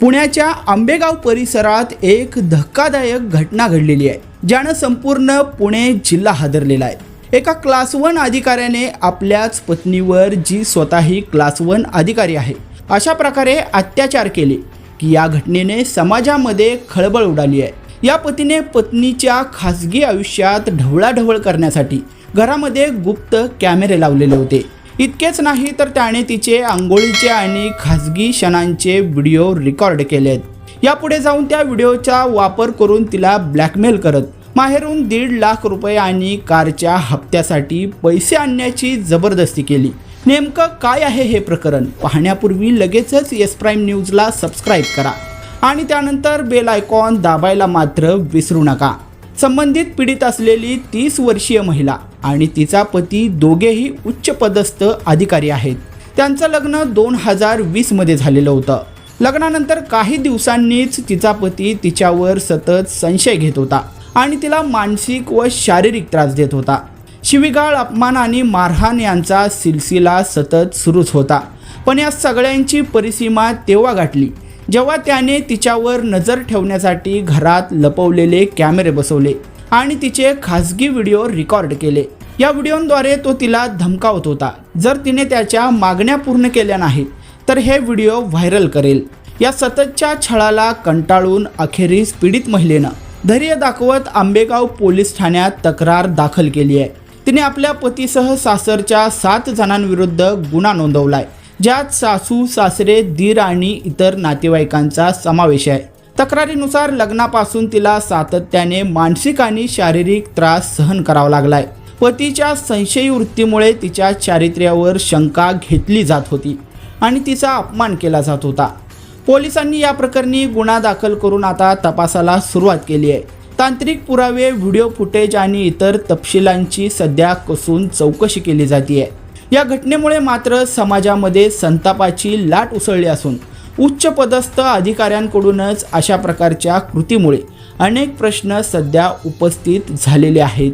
पुण्याच्या आंबेगाव परिसरात एक धक्कादायक घटना घडलेली आहे ज्यानं संपूर्ण पुणे जिल्हा हादरलेला आहे. एका क्लास वन अधिकाऱ्याने आपल्याच पत्नीवर जी स्वतःही क्लास वन अधिकारी आहे अशा प्रकारे अत्याचार केले की या घटनेने समाजामध्ये खळबळ उडाली आहे. या पतीने पत्नीच्या खासगी आयुष्यात ढवळाढवळ करण्यासाठी घरामध्ये गुप्त कॅमेरे लावलेले होते. इतकेच नाही तर त्याने तिचे आंघोळीचे आणि खाजगी क्षणांचे व्हिडिओ रेकॉर्ड केलेत. यापुढे जाऊन त्या व्हिडिओचा वापर करून तिला ब्लॅकमेल करत माहेरून दीड लाख रुपये आणि कारच्या हप्त्यासाठी पैसे आणण्याची जबरदस्ती केली. नेमकं काय आहे हे प्रकरण? पाहण्यापूर्वी लगेचच एस प्राईम न्यूजला सबस्क्राईब करा. आणि त्यानंतर बेल आयकॉन दाबायला मात्र विसरू नका. संबंधित पीडित असलेली तीस वर्षीय महिला आणि तिचा पती दोघेही उच्च पदस्थ अधिकारी आहेत. त्यांचं लग्न दोन हजार वीसमध्ये झालेलं होतं. लग्नानंतर काही दिवसांनीच तिचा पती तिच्यावर सतत संशय घेत होता आणि तिला मानसिक व शारीरिक त्रास देत होता. शिवीगाळ अपमान आणि मारहाण यांचा सिलसिला सतत सुरूच होता. पण या सगळ्यांची परिसीमा तेव्हा गाठली जेव्हा त्याने तिच्यावर नजर ठेवण्यासाठी घरात लपवलेले कॅमेरे बसवले आणि तिचे खासगी व्हिडिओ रेकॉर्ड केले. या व्हिडिओद्वारे तो तिला धमकावत होता. जर तिने त्याच्या मागण्या पूर्ण केल्या नाहीत तर हे व्हिडिओ व्हायरल करेल. या सततच्या छळाला कंटाळून अखेरीस पीडित महिलेनं धैर्य दाखवत आंबेगाव पोलीस ठाण्यात तक्रार दाखल केली आहे. तिने आपल्या पतीसह सासरच्या सात जणांविरुद्ध गुन्हा नोंदवलाय. ज्यात सासू सासरे दीर आणि इतर नातेवाईकांचा समावेश आहे. तक्रारीनुसार लग्नापासून तिला सातत्याने मानसिक आणि शारीरिक त्रास सहन करावा लागलाय. पतीच्या संशयी वृत्तीमुळे तिच्या चारित्र्यावर शंका घेतली जात होती आणि तिचा अपमान केला जात होता. पोलिसांनी या प्रकरणी गुन्हा दाखल करून आता तपासाला सुरुवात केली आहे. तांत्रिक पुरावे व्हिडिओ फुटेज आणि इतर तपशिलांची सध्या कसून चौकशी केली जाते या घटनेमुळे मात्र समाजामध्ये संतापाची लाट उसळली असून उच्च पदस्थ अधिकाऱ्यांकडूनच अशा प्रकारच्या कृतीमुळे अनेक प्रश्न सध्या उपस्थित झालेले आहेत.